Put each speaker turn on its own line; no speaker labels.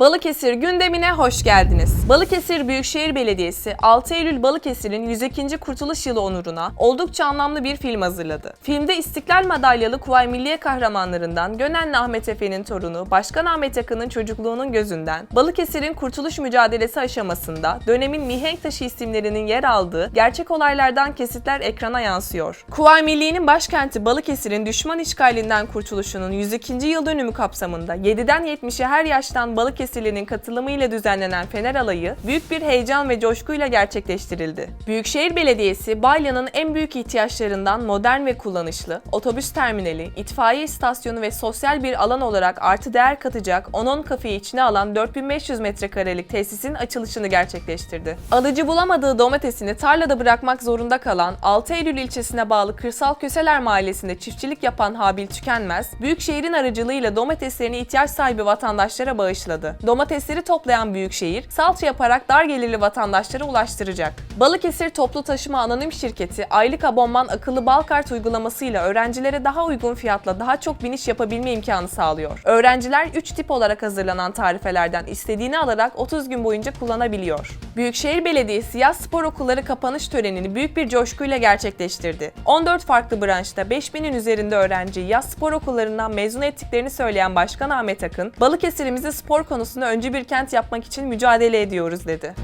Balıkesir gündemine hoş geldiniz. Balıkesir Büyükşehir Belediyesi 6 Eylül Balıkesir'in 102. Kurtuluş Yılı onuruna oldukça anlamlı bir film hazırladı. Filmde İstiklal Madalyalı Kuvayi Milliye kahramanlarından Gönenli Ahmet Efe'nin torunu Başkan Ahmet Akın'ın çocukluğunun gözünden Balıkesir'in kurtuluş mücadelesi aşamasında dönemin mihenk taşı isimlerinin yer aldığı gerçek olaylardan kesitler ekrana yansıyor. Kuvayi Milliye'nin başkenti Balıkesir'in düşman işgalinden kurtuluşunun 102. yıl dönümü kapsamında 7'den 70'e her yaştan Balıkesirli'nin katılımıyla düzenlenen Fener Alayı büyük bir heyecan ve coşkuyla gerçekleştirildi. Büyükşehir Belediyesi, Balya'nın en büyük ihtiyaçlarından modern ve kullanışlı, otobüs terminali, itfaiye istasyonu ve sosyal bir alan olarak artı değer katacak 10-10 kafeyi içine alan 4500 metrekarelik tesisin açılışını gerçekleştirdi. Alıcı bulamadığı domatesini tarlada bırakmak zorunda kalan 6 Eylül ilçesine bağlı Kırsal Köseler Mahallesi'nde çiftçilik yapan Habil Tükenmez, Büyükşehir'in aracılığıyla domateslerini ihtiyaç sahibi vatandaşlara bağışladı. Domatesleri toplayan Büyükşehir, salça yaparak dar gelirli vatandaşlara ulaştıracak. Balıkesir Toplu Taşıma Anonim Şirketi, aylık abonman akıllı bal kart uygulamasıyla öğrencilere daha uygun fiyatla daha çok biniş yapabilme imkanı sağlıyor. Öğrenciler 3 tip olarak hazırlanan tarifelerden istediğini alarak 30 gün boyunca kullanabiliyor. Büyükşehir Belediyesi yaz spor okulları kapanış törenini büyük bir coşkuyla gerçekleştirdi. 14 farklı branşta 5000'in üzerinde öğrenci yaz spor okullarından mezun ettiklerini söyleyen Başkan Ahmet Akın, Balıkesir'imizi spor konusunda öncü bir kent yapmak için mücadele ediyoruz dedi.